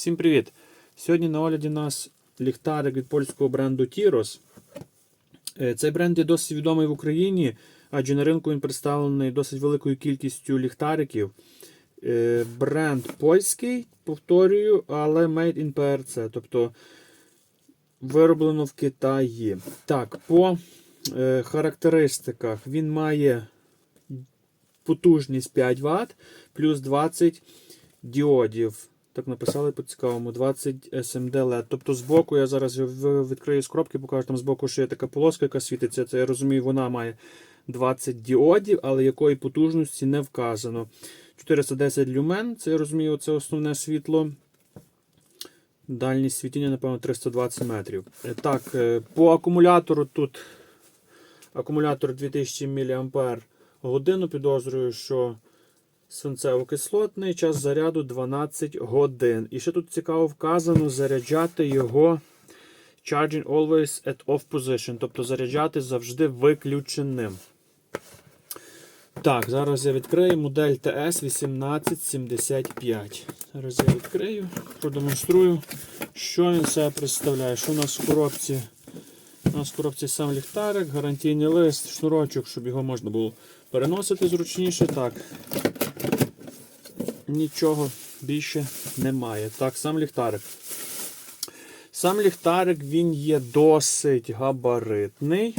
Всім привіт! Сьогодні на огляді у нас ліхтарик від польського бренду Tyros. Е, Цей бренд є досить відомий в Україні, адже на ринку він представлений досить великою кількістю ліхтариків. Е, Бренд польський, повторюю, але made in PRC, тобто вироблено в Китаї. Так, по е, характеристиках він має потужність 5 Вт плюс 20 діодів. Так написали по цікавому 20 SMD LED. Тобто збоку я зараз відкрию з покажу там збоку, що є така полоска, яка світиться. Це я розумію, вона має 20 діодів, але якої потужності не вказано. 410 люмен, це я розумію, це основне світло. Дальність світіння, напевно, 320 метрів. Е, Так, е, по акумулятору тут акумулятор 2000 мАч годину. Підозрюю, що свинцево-кислотний, час заряду 12 годин. І ще тут цікаво вказано заряджати його charging always at off position, тобто заряджати завжди виключеним. Так, зараз я відкрию модель TS 1875. Зараз я відкрию, продемонструю, що він себе представляє. Що у нас в коробці? У нас в коробці сам ліхтарик, гарантійний лист, шнурочок, щоб його можна було переносити зручніше. Так. Нічого більше немає. Так, сам ліхтарик. Сам ліхтарик він є досить габаритний.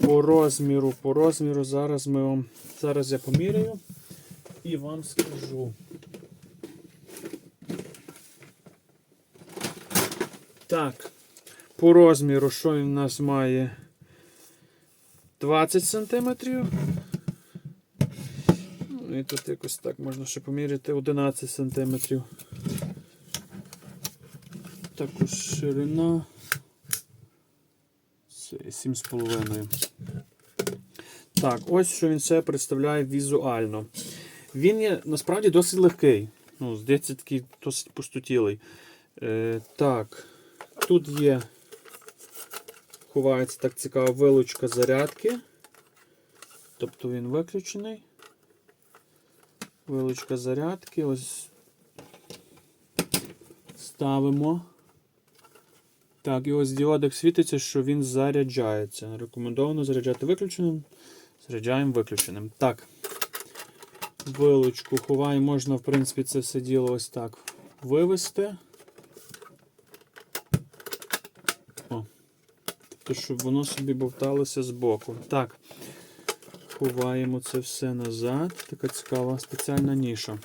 По розміру, по розміру, зараз ми вам, зараз я поміряю і вам скажу. Так, по розміру, що він у нас має? 20 см. І тут якось так можна ще поміряти 11 см. Також ширина. Це 7,5. Так, ось що він себе представляє візуально. Він є насправді досить легкий. Ну, здається, такий досить пустотілий. Е, так, тут є, ховається так цікава вилучка зарядки. Тобто він виключений. Вилучка зарядки. Ось ставимо. Так, і ось діодик світиться, що він заряджається. Рекомендовано заряджати виключеним. Заряджаємо виключеним. Так. Вилучку ховаємо, можна, в принципі, це все діло ось так вивести. О. Тобто, щоб воно собі бовталося збоку. Так. Ховаємо це все назад. Така цікава спеціальна ніша.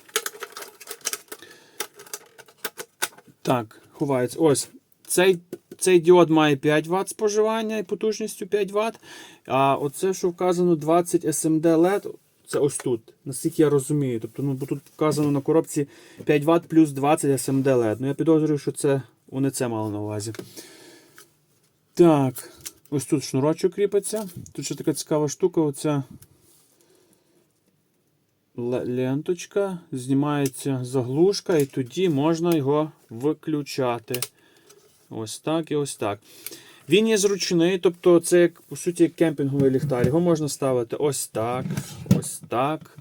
Так, ховається. Ось. Цей цей діод має 5 Вт споживання і потужністю 5 Вт. А оце, що вказано 20 SMD LED, це ось тут. Наскільки я розумію. Тобто, ну, бо тут вказано на коробці 5 Вт плюс 20 SMD LED. Ну, я підозрюю, що це вони це мали на увазі. Так, ось тут шнурочок кріпиться. Тут ще така цікава штука. Оця ленточка, знімається заглушка, і тоді можна його виключати. Ось так і ось так. Він є зручний, тобто це як, по суті як кемпінговий ліхтар. Його можна ставити ось так, ось так.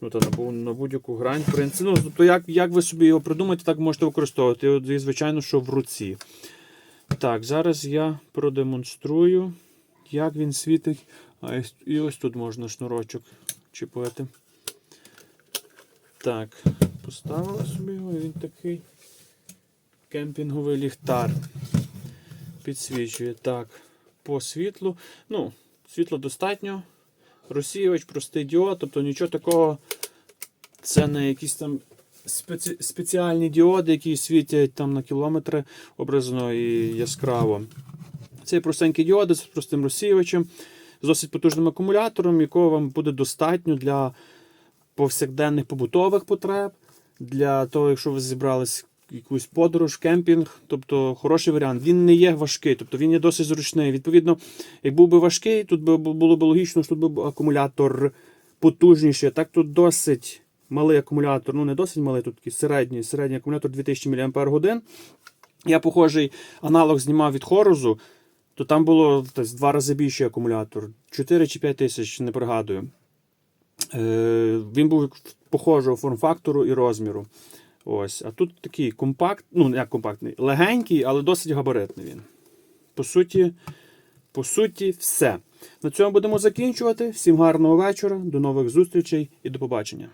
Ну, та на, на будь-яку грань. в принципі. Ну, тобто, як як ви собі його придумаєте, так можете використовувати. І, звичайно, що в руці. Так, зараз я продемонструю, як він світить. А і ось тут можна шнурочок чіпити. Так, поставила собі його, він такий кемпінговий ліхтар. Підсвічує. Так, по світлу. Ну, світло достатньо. Розсіювач, простий діод, тобто нічого такого. Це не якісь там спеці... спеціальні діоди, які світять там на кілометри образно і яскраво. Це простенький діоди з простим розсіювачем, з досить потужним акумулятором, якого вам буде достатньо для повсякденних побутових потреб, для того, якщо ви зібрались якусь подорож, кемпінг, тобто хороший варіант. Він не є важкий, тобто він є досить зручний. Відповідно, як був би важкий, тут би було б логічно, що тут був акумулятор потужніший. Так тут досить малий акумулятор, ну не досить малий, тут такий середній, середній акумулятор 2000 мАч. Я похожий аналог знімав від Хорозу, то там було десь два рази більший акумулятор. 4 чи 5 тисяч, не пригадую. Е, Він був похожого форм-фактору і розміру. Ось, а тут такий компакт, ну як компактний, легенький, але досить габаритний він. По суті, по суті, все. На цьому будемо закінчувати. Всім гарного вечора, до нових зустрічей і до побачення.